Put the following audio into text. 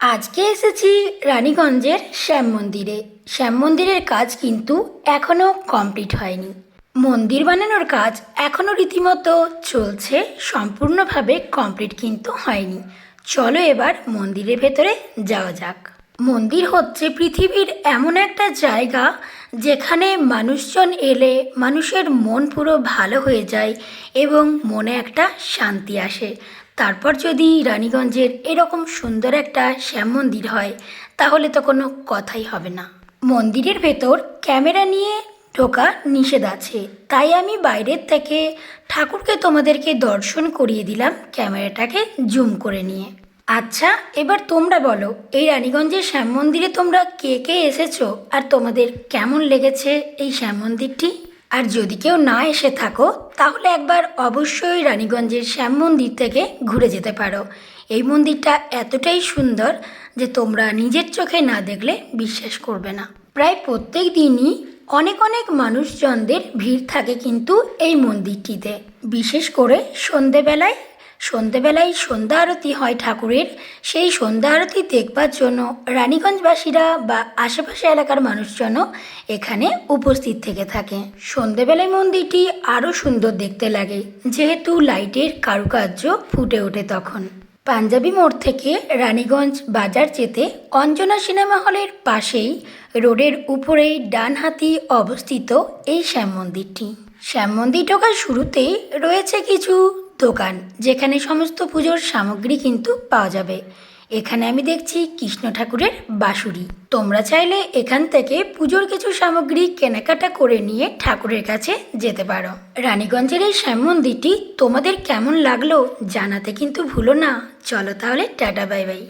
আজকে এসেছি রানীগঞ্জের শ্যাম মন্দিরে। শ্যাম মন্দিরের কাজ কিন্তু এখনও কমপ্লিট হয়নি। মন্দির বানানোর কাজ এখনও রীতিমতো চলছে, সম্পূর্ণভাবে কমপ্লিট কিন্তু হয়নি। চলো এবার মন্দিরের ভেতরে যাওয়া যাক। মন্দির হচ্ছে পৃথিবীর এমন একটা জায়গা যেখানে মানুষজন এলে মানুষের মন পুরো ভালো হয়ে যায় এবং মনে একটা শান্তি আসে। তারপর যদি রানীগঞ্জের এরকম সুন্দর একটা শ্যাম মন্দির হয়, তাহলে তো কোনো কথাই হবে না। মন্দিরের ভেতর ক্যামেরা নিয়ে ঢোকা নিষেধ আছে। তাই আমি বাইরের থেকে ঠাকুরকে তোমাদেরকে দর্শন করিয়ে দিলাম ক্যামেরাটাকে জুম করে নিয়ে। আচ্ছা এবার তোমরা বলো, এই রানীগঞ্জের শ্যাম মন্দিরে তোমরা কে কে এসেছ? আর তোমাদের কেমন লেগেছে এই শ্যাম মন্দিরটি? আর যদি কেউ না এসে থাকো, তাহলে একবার অবশ্যই রানীগঞ্জের শ্যাম মন্দির থেকে ঘুরে যেতে পারো। এই মন্দিরটা এতটাই সুন্দর যে তোমরা নিজের চোখে না দেখলে বিশ্বাস করবে না। প্রায় প্রত্যেক দিনই অনেক অনেক মানুষজনদের ভিড় থাকে কিন্তু এই মন্দিরটিতে। বিশেষ করে সন্ধেবেলায় সন্ধেবেলায় সন্ধ্যা আরতি হয় ঠাকুরের। সেই সন্ধ্যা আরতি দেখবার জন্য রানীগঞ্জবাসীরা বা আশেপাশে এলাকার মানুষজনও এখানে উপস্থিত থেকে থাকে। সন্ধেবেলায় মন্দিরটি আরও সুন্দর দেখতে লাগে, যেহেতু লাইটের কারুকার্য ফুটে ওঠে তখন। পাঞ্জাবি মোড় থেকে রানীগঞ্জ বাজার যেতে অঞ্জনা সিনেমা হলের পাশেই রোডের উপরেই ডান হাতি অবস্থিত এই শ্যাম মন্দিরটি শ্যাম মন্দির ঢোকার শুরুতেই রয়েছে কিছু দোকান, যেখানে সমস্ত পুজোর সামগ্রী কিন্তু পাওয়া যাবে। এখানে আমি দেখছি কৃষ্ণ ঠাকুরের বাঁশুরি তোমরা চাইলে এখান থেকে পুজোর কিছু সামগ্রী কেনাকাটা করে নিয়ে ঠাকুরের কাছে যেতে পারো। রানীগঞ্জের এই শ্যাম মন্দিরটি তোমাদের কেমন লাগল জানাতে কিন্তু ভুলো না। চলো তাহলে টাটা, বাই বাই।